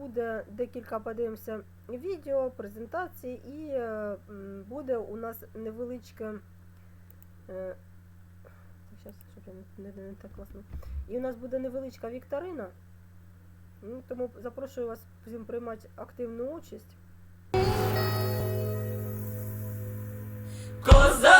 буде декілька, подивимося, відео, презентації і е, буде у нас невеличке. Е, щас, щоб я не, не, не так класно. І у нас буде невеличка вікторина. Ну, Тому запрошую вас всім приймати активну участь. Коза!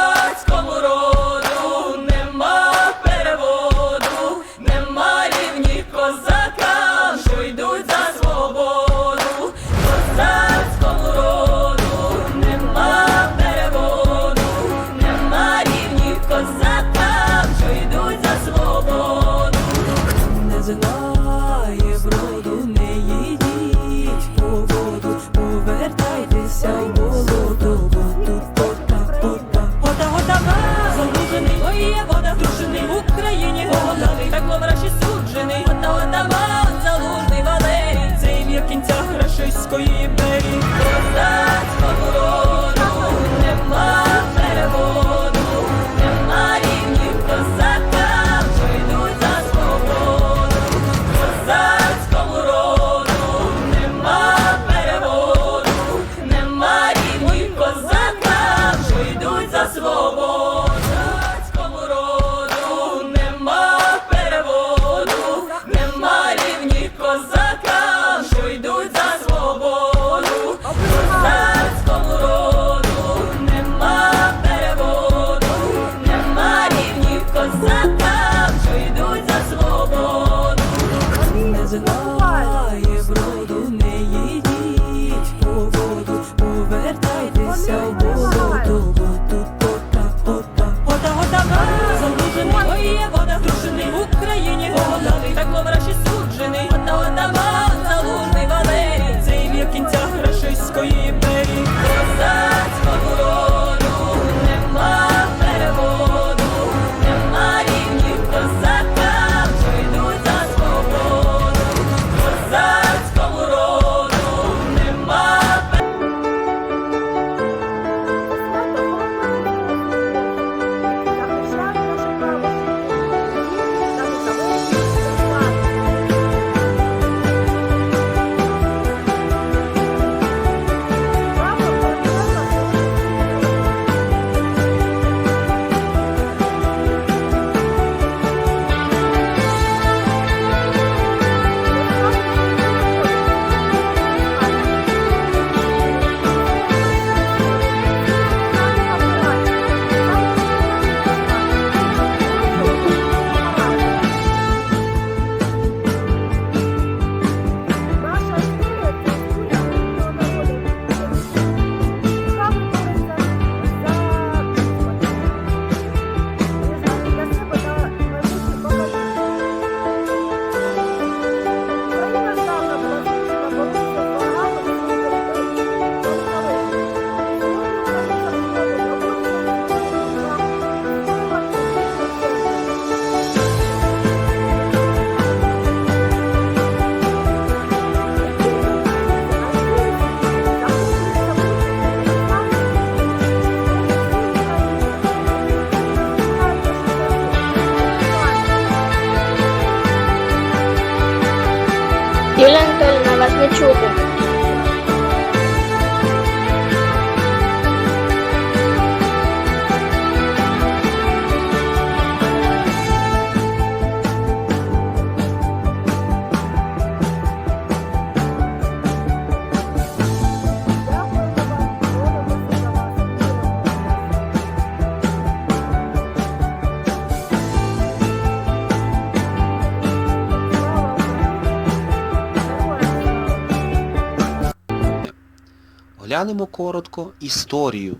Розглянемо коротко історію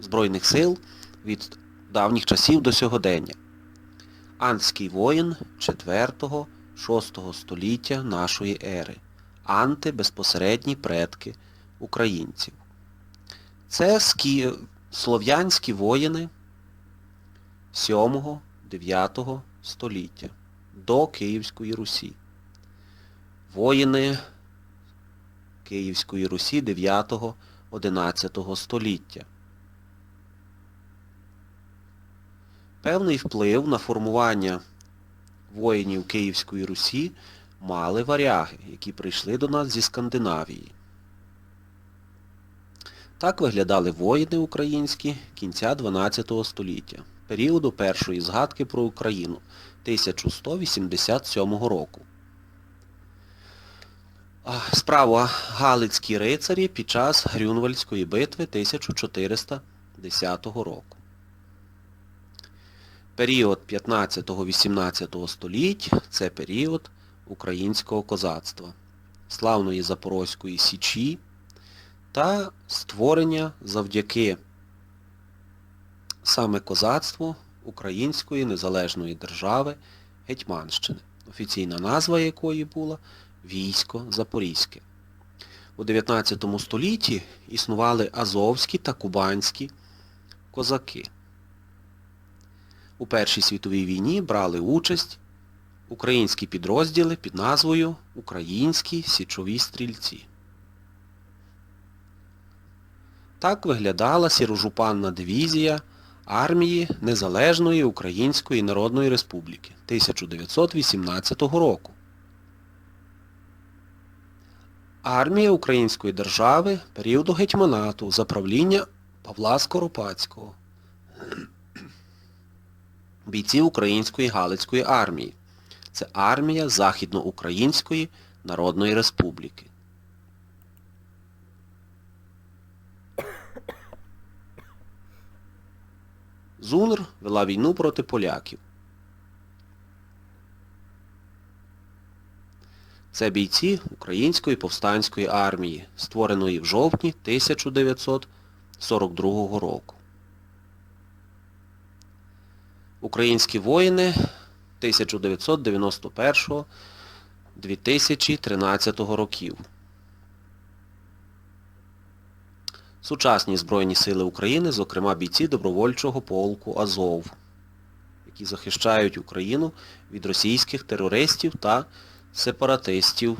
Збройних сил від давніх часів до сьогодення. Антський воїн 4-6 століття нашої ери. Анти безпосередні предки українців. Це скі... слов'янські воїни 7-9 століття до Київської Русі. Воїни Київської Русі 9-11 століття. Певний вплив на формування воїнів Київської Русі мали варяги, які прийшли до нас зі Скандинавії. Так виглядали воїни українські кінця 12 століття, періоду першої згадки про Україну 1187 року. Справа Галицькі рицарі під час Грюнвальдської битви 1410 року. Період 15-18 століть це період українського козацтва, славної Запорозької Січі та створення завдяки саме козацтву Української незалежної держави Гетьманщини, офіційна назва якої була Військо Запорізьке. У 19 столітті існували азовські та кубанські козаки. У Першій світовій війні брали участь українські підрозділи під назвою Українські січові стрільці. Так виглядала сірожупанна дивізія армії Незалежної Української Народної Республіки 1918 року. Армія Української держави періоду гетьманату за правління Павла Скоропадського. Бійці Української Галицької армії. Це армія Західноукраїнської Народної Республіки. ЗУНР вела війну проти поляків. Це бійці Української повстанської армії, створеної в жовтні 1942 року. Українські воїни 1991-2013 років. Сучасні Збройні Сили України, зокрема бійці добровольчого полку Азов, які захищають Україну від російських терористів та сепаратистів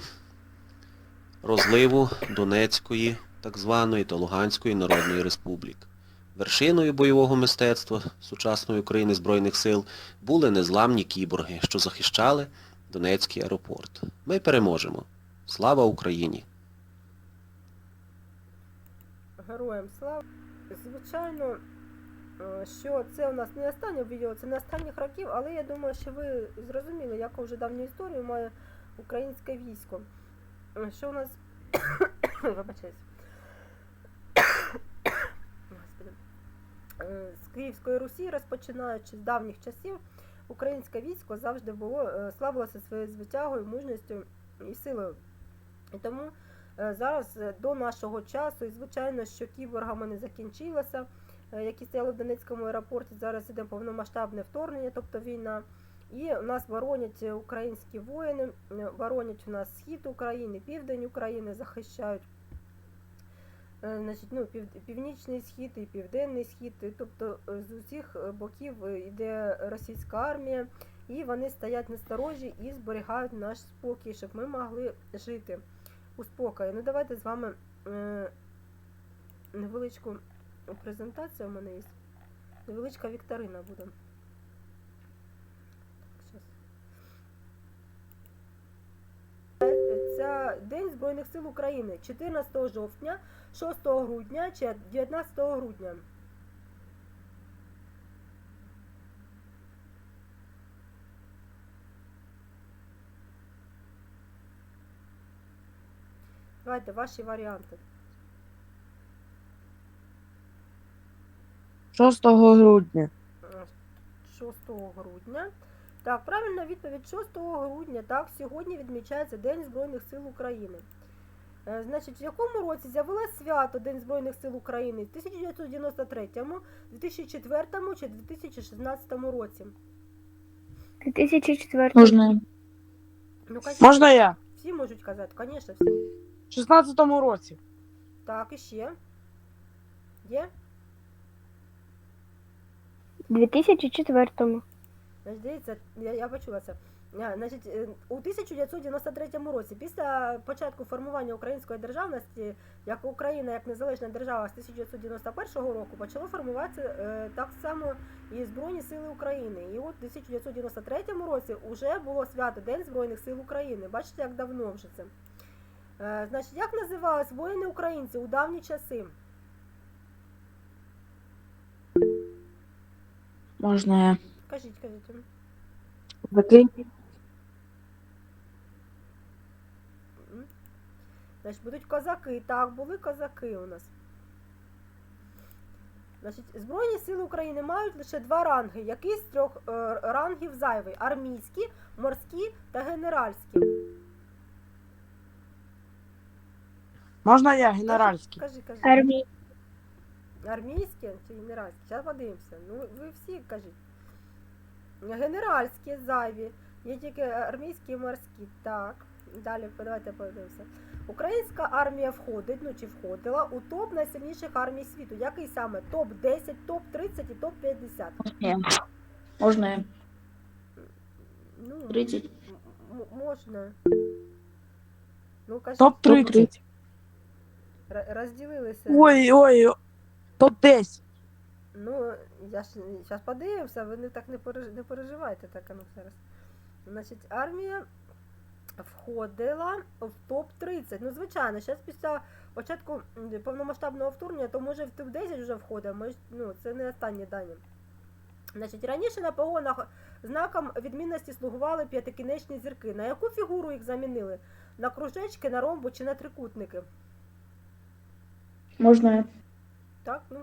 розливу Донецької так званої та Луганської Народної Республік. Вершиною бойового мистецтва сучасної України Збройних сил були незламні кіборги, що захищали Донецький аеропорт. Ми переможемо. Слава Україні! Героям слава. Звичайно, е, що це у нас не останнє відео, це не останніх років, але я думаю, що ви зрозуміли, яку вже давню історію має українське військо. Що у нас. Вибачаюсь. Господи. Е, З Київської Русі, розпочинаючи з давніх часів, українське військо завжди було е, славилося своєю звитягою, мужністю і силою. І тому Е, Зараз до нашого часу, і звичайно, що кіборгами не закінчилося, які стояли в Донецькому аеропорті. Зараз іде повномасштабне вторгнення, тобто війна. І у нас боронять е, українські воїни, е, боронять у нас схід України, південь України, захищають е, значить, ну, пів, північний схід і південний схід. Тобто з усіх боків йде російська армія, і вони стоять на сторожі і зберігають наш спокій, щоб ми могли жити у спокої. Ну давайте з вами невеличку презентацію у мене є. Невеличка вікторина буде. Так, щас. Е, Це День Збройних сил України 14 жовтня, 6 грудня чи 19 грудня. Давайте ваші варіанти. 6 грудня. Е, 6 грудня. Так, правильна відповідь 6 грудня. Так, сьогодні відмічається День Збройних сил України. Е, Значить, в якому році з'явилось свято День Збройних сил України? В 1993, 2004 чи 2016 році? 2004. Можна. Ну, кажіть, Можна я? всі можуть казати, звісно, всі. В 16-му році. Так, і ще. Є? 2004. Дивіться, я, я почула це. А, Значить, е, у 1993 році, після початку формування української державності, як Україна як незалежна держава з 1991 року, почало формуватися е, так само і Збройні Сили України. І от у 1993 році вже було свято День Збройних сил України. Бачите, як давно вже це. Е, значить, як називались воїни українці у давні часи? Можна. Кажіть, кажіть. Закинь. Значить, будуть козаки. Так, були козаки у нас. Значить, Збройні сили України мають лише два ранги. Який з трьох е, рангів зайвий? Армійські, морські та генеральські. Можна я, генеральський. Кажи, кажи. Армій. Армійські чи генеральські? Зараз подивимося. Ну, ви всі кажіть. Генеральські зайві. Є тільки армійські і морські. Так. Далі давайте подивимося. Українська армія входить, ну чи входила у топ найсильніших армій світу. Який саме? Топ-10, топ-30 і топ-50. Можна. Ну, 30. м- м- можна. Ну, кажіть, Топ-30. р- розділилися. Ой, ой, топ-10. Ну, я ж зараз подивимося, ви не так не, переж... не переживайте так, а ну зараз. Значить, армія входила в топ-30. Ну, звичайно, зараз після початку повномасштабного вторгнення, то може в топ-10 вже входить, ми ну, це не останні дані. Значить, раніше на погонах знаком відмінності слугували п'ятикінечні зірки. На яку фігуру їх замінили? На кружечки, на ромбу чи на трикутники? Можна. Так, ну,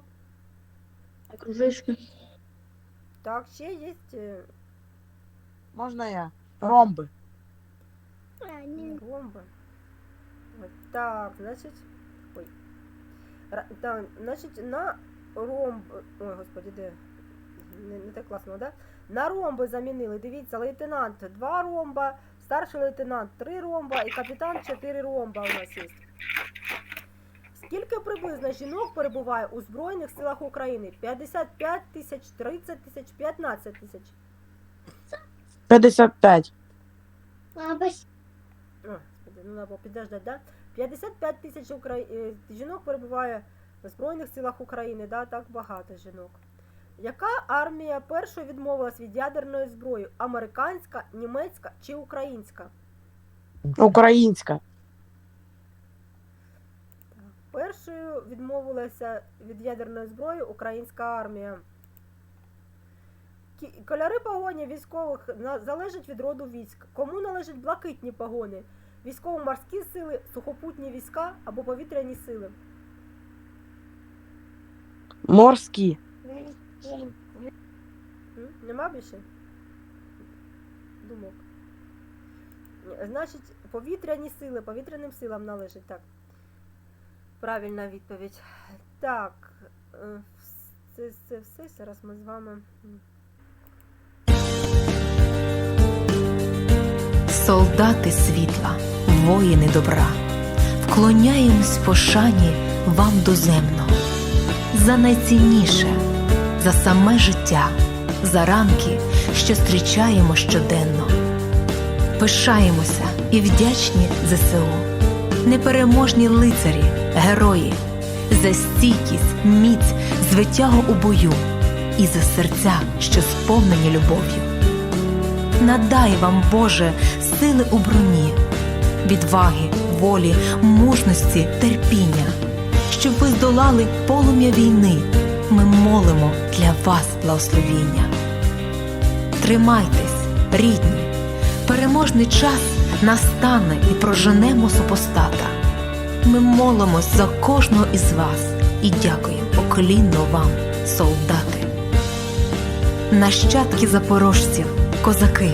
Кружечки. так, ще є. е, Можна я. Ромби. Ромба. От Так, значить. Ой. Ра- Так, значить, на ромб. Ой, господи, де? Не, не так класно, да? На ромби замінили. Дивіться, лейтенант 2 ромба, старший лейтенант 3 ромба і капітан 4 ромба у нас є. Скільки приблизно жінок перебуває у Збройних силах України? 55 тисяч, 30 тисяч, 15 тисяч. 55. О, господи, ну треба підождати, да? 55 тисяч укра... е, жінок перебуває в Збройних силах України, да? так багато жінок. Яка армія першою відмовилась від ядерної зброї? Американська, німецька чи українська? Українська. Першою відмовилася від ядерної зброї українська армія. Кольори погоні військових залежать від роду військ. Кому належать блакитні погони? Військово-морські сили, сухопутні війська або повітряні сили? Морські. Нема більше? Думок. Значить, повітряні сили, повітряним силам належить, так. Правильна відповідь. Так. е, Це, це все. Зараз ми з вами. Солдати світла, воїни добра, вклоняємось пошані вам доземно, за найцінніше, за саме життя, за ранки, що зустрічаємо щоденно. Пишаємося і вдячні ЗСУ, непереможні лицарі, герої, за стійкість, міць, звитягу у бою і за серця, що сповнені любов'ю. Надай вам, Боже, сили у броні, відваги, волі, мужності, терпіння, щоб ви здолали полум'я війни. Ми молимо для вас благословіння. Тримайтесь, рідні, переможний час настане і проженемо супостата. Ми молимось за кожного із вас і дякуємо поклінно вам, солдати. Нащадки запорожців, козаки,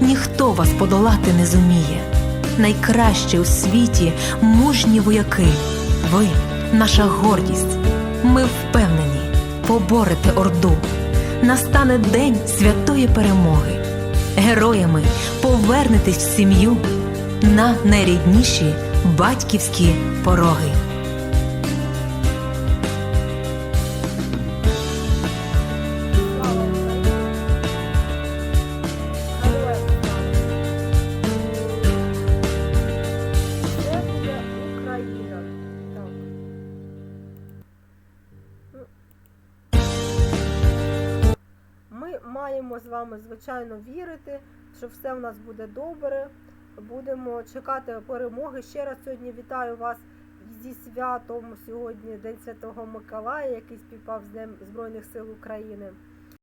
ніхто вас подолати не зуміє. Найкращі у світі мужні вояки. Ви наша гордість. Ми впевнені, поборете орду. Настане день святої перемоги. Героями повернетесь в сім'ю на найрідніші Батьківські пороги. Маємо з вами, звичайно, вірити, що все в нас буде добре. Будемо чекати перемоги. Ще раз сьогодні вітаю вас зі святом. Сьогодні День Святого Миколая, який співпав з Днем Збройних сил України.